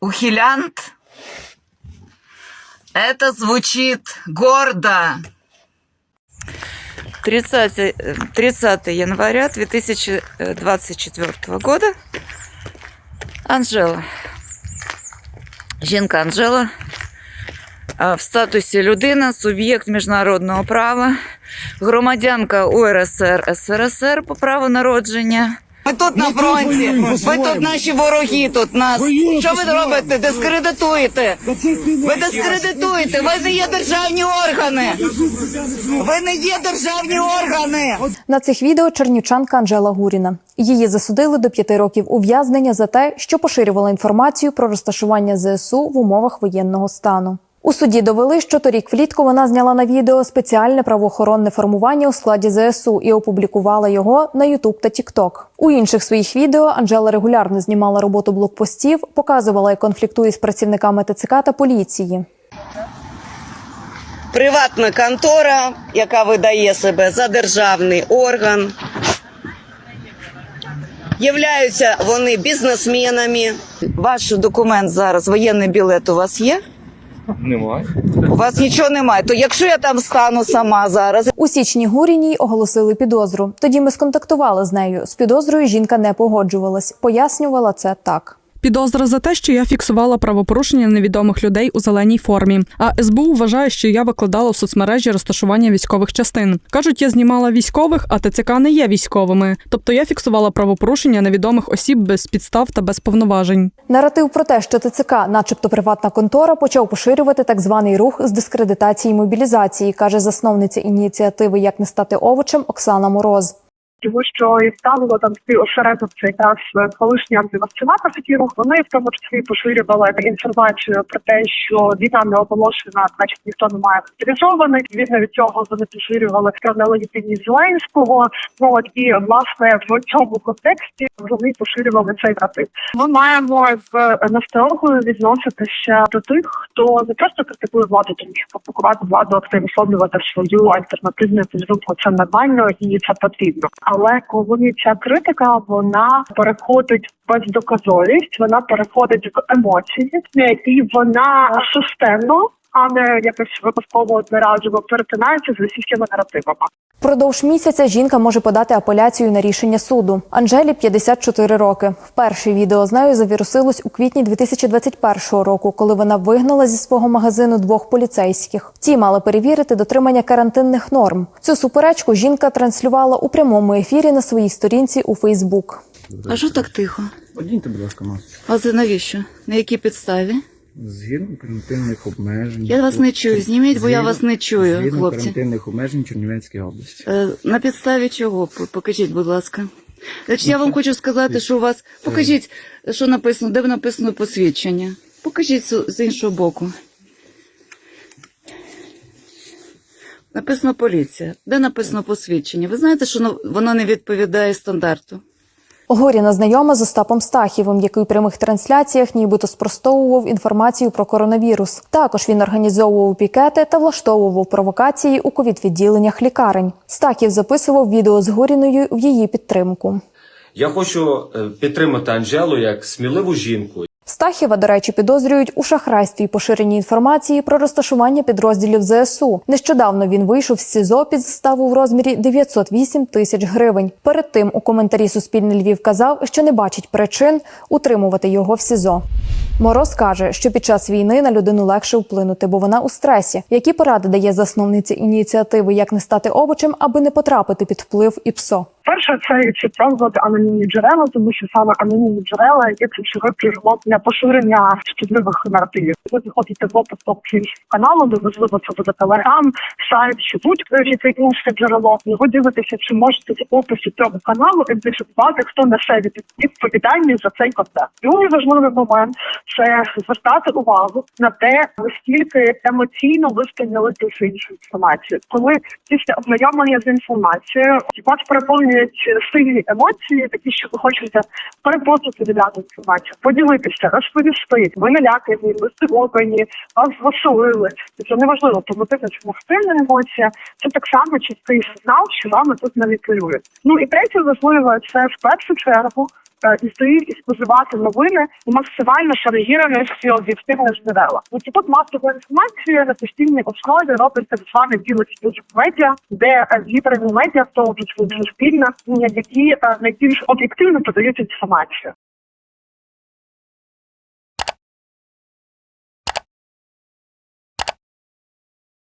ухилянт. Это звучит гордо. 30, э, 30 января 2024 года. Анжела. Жінка Анжела а, в статусі людина, суб'єкт міжнародного права, громадянка УРСР СРСР по праву народження. Ми тут на фронті. Ви тут наші вороги тут нас. Що ви робите? Дискредитуєте. Ви дискредитуєте. Ви не є державні органи. Ви не є державні органи. На цих відео чернівчанка Анжела Гуріна. Її засудили до п'яти років ув'язнення за те, що поширювала інформацію про розташування ЗСУ в умовах воєнного стану. У суді довели, що торік влітку вона зняла на відео спеціальне правоохоронне формування у складі ЗСУ і опублікувала його на Ютуб та Тікток. У інших своїх відео Анжела регулярно знімала роботу блокпостів, показувала, як конфліктує з працівниками ТЦК та поліції. Приватна контора, яка видає себе за державний орган. Являються вони бізнесменами. Ваш документ зараз, воєнний білет у вас є? Немає. У вас нічого немає. То якщо я там стану сама зараз, У січні Гуріній оголосили підозру. Тоді ми сконтактували з нею. З підозрою жінка не погоджувалась. Пояснювала це так. Підозра за те, що я фіксувала правопорушення невідомих людей у зеленій формі. А СБУ вважає, що я викладала в соцмережі розташування військових частин. кажуть, я знімала військових, а ТЦК не є військовими. Тобто я фіксувала правопорушення невідомих осіб без підстав та без повноважень. Наратив про те, що ТЦК, начебто приватна контора, почав поширювати так званий рух з дискредитації мобілізації, каже засновниця ініціативи Як не стати овочем Оксана Мороз. Тому що і ставило там свій осередок це якраз колишні антивакцинатор рух. Вони в тому числі поширювали інформацію про те, що війна не оголошена, значить ніхто не має мобілізованих. Відповідно від цього вони поширювали про нелегітимність Зеленського. Ну от і власне в цьому контексті вони поширювали цей наратив. Ми маємо в насторогою відноситися до тих, хто не просто критикує владу, тому що критикувати владу, а висловлювати свою альтернативну підтримку. Це нормально і це потрібно. Але коли ця критика вона переходить в бездоказовість, вона переходить в емоції, і вона системно. А не якось випадково одноразово перетинається з російськими наративами. Впродовж місяця жінка може подати апеляцію на рішення суду. Анжелі 54 роки. Вперше відео з нею завірусилось у квітні 2021 року, коли вона вигнала зі свого магазину двох поліцейських. Ті мали перевірити дотримання карантинних норм. Цю суперечку жінка транслювала у прямому ефірі на своїй сторінці у Фейсбук. а що так тихо? Одіньте, будь ласка, маску. А це навіщо? На якій підставі? Згідно карантинних обмежень. Я вас не чую. Зніміть, бо я вас не чую, Згідно хлопці. карантинних обмежень Чернівецької області. Е, На підставі чого? Покажіть, будь ласка. Значить, я вам хочу сказати, що у вас. Покажіть, що написано, де написано посвідчення. Покажіть з іншого боку. Написано поліція. Де написано посвідчення? Ви знаєте, що воно не відповідає стандарту. Горіна знайома з Остапом Стахівим, який у прямих трансляціях нібито спростовував інформацію про коронавірус. Також він організовував пікети та влаштовував провокації у ковід-відділеннях лікарень. Стахів записував відео з Горіною в її підтримку. Я хочу е, підтримати Анжелу як сміливу жінку, Стахіва, до речі, підозрюють у шахрайстві і поширенні інформації про розташування підрозділів ЗСУ. Нещодавно він вийшов з СІЗО під заставу в розмірі 908 тисяч гривень. Перед тим у коментарі Суспільне Львів казав, що не бачить причин утримувати його в СІЗО. Мороз каже, що під час війни на людину легше вплинути, бо вона у стресі. Які поради дає засновниця ініціативи, як не стати овочем, аби не потрапити під вплив і ПСО? Перше, це відпрацьовувати анонімні джерела, тому що саме анонімні джерела є ключовим джерелом для поширення шкідливих наративів. Ви заходите в опис каналу, неважливо це буде телеграм, сайт чи будь-яке інше джерело. І ви дивитеся, чи можете в описі цього каналу ідентифікувати, хто несе від- відповідальність за цей контент. Другий важливий момент це звертати увагу на те, наскільки емоційно ви сприйняли цю іншу інформацію. Коли після ознайомлення з інформацією вас переповнюють сильні емоції, такі, що ви хочете перепостити віддати інформацію, поділитися, розповісти. Ви налякані, ви здивовані, вас зашалили. Це неважливо, позитивна чи негативна емоція. Це так само чистий сигнал, що вами тут не маніпулюють. Ну і третє важливе це в першу чергу е, стоїть і споживати новини у максимально шаржіраних і об'єктивних джерелах. Інститут масової інформації на постійній основі робить так званий білий список медіа, де е, медіа, то тому спільна, які е, найбільш об'єктивно подають інформацію.